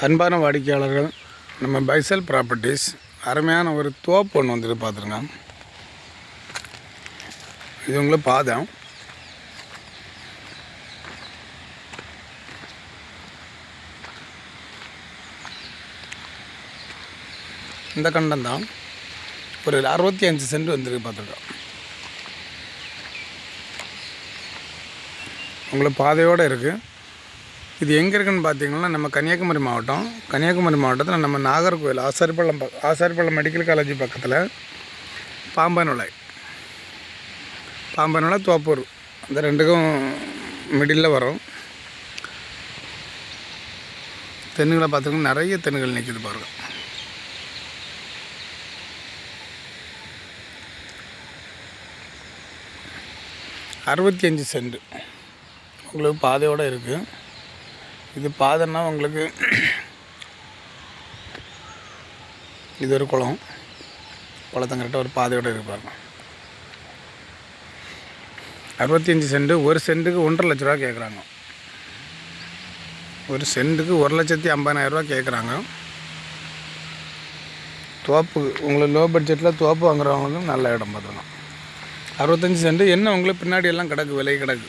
அன்பான வாடிக்கையாளர்கள் நம்ம பைசல் ப்ராப்பர்ட்டிஸ் அருமையான ஒரு தோப்பு ஒன்று வந்துட்டு பார்த்துருங்க இது உங்களை பாதம். இந்த கண்டம் தான் ஒரு அறுபத்தி அஞ்சு சென்ட் வந்துருக்கு பார்த்துருக்கோம் உங்களை பாதையோடு இருக்குது இது எங்கே இருக்குன்னு பார்த்தீங்கன்னா நம்ம கன்னியாகுமரி மாவட்டம். கன்னியாகுமரி மாவட்டத்தில் நம்ம நாகர்கோவில் ஆசாரிப்பள்ளம் பக் ஆசாரிப்பள்ளம் மெடிக்கல் காலேஜ் பக்கத்தில் பாம்பனுலை. பாம்பனுலை தோப்பூர் இந்த ரெண்டுக்கும் மிடில் வரும். தென்னுகளை பார்த்தீங்கன்னா நிறைய தென்னுகள் நிற்கிது பாருங்க. அறுபத்தி அஞ்சு சென்ட். உங்களுக்கு பாதையோடு இருக்குது இது பாதைன்னா உங்களுக்கு இது ஒரு குளம். குளத்தங்கிட்ட ஒரு பாதையோடு இருக்கு அறுபத்தஞ்சி சென்ட் ஒரு சென்ட்டுக்கு ஒன்றரை லட்ச ரூபா கேட்குறாங்க ஒரு சென்ட்டுக்கு ஒரு லட்சத்தி ஐம்பதாயிரரூவா கேட்குறாங்க தோப்பு உங்களுக்கு லோ பட்ஜெட்டில் தோப்பு வாங்குறவங்களுக்கும் நல்ல இடம் பார்த்துக்கலாம் அறுபத்தஞ்சி சென்ட் என்ன உங்களுக்கு பின்னாடி எல்லாம் கிடக்கு விலை கிடக்கு?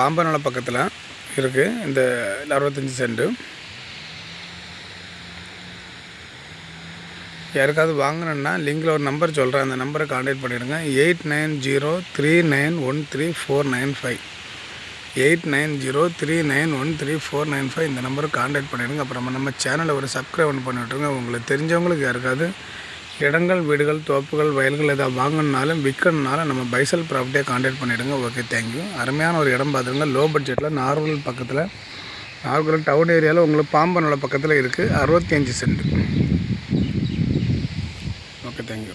பாம்பனோட பக்கத்தில் இருக்குது இந்த அறுபத்தஞ்சி சென்ட்டு யாருக்காவது வாங்கணுன்னா லிங்கில் ஒரு நம்பர் சொல்கிறேன் அந்த நம்பரை காண்டாக்ட் பண்ணிவிடுங்க eight nine zero three nine one three four nine five. Eight nine zero three nine one three four nine five இந்த நம்பருக்கு காண்டாக்ட் பண்ணிவிடுங்க அப்புறமா நம்ம சேனலை ஒரு சப்ஸ்கிரைப் ஒன்று பண்ணி விட்ருங்க உங்களுக்கு தெரிஞ்சவங்களுக்கு யாருக்காவது இடங்கள் வீடுகள் தோப்புகள் வயல்கள் எதாவது வாங்கணுனாலும் விற்கணுனாலும் நம்ம பைசல் ப்ராப்பர்ட்டியை காண்டாக்ட் பண்ணிவிடுங்க ஓகே தேங்க்யூ அருமையான ஒரு இடம் பார்த்துருங்க. லோ பட்ஜெட்டில் நார்மல் பக்கத்தில் நார்மல் டவுன் ஏரியாவில் உங்களுக்கு பாம்பனோட பக்கத்தில் இருக்குது அறுபத்தி அஞ்சு சென்ட் ஓகே தேங்க்யூ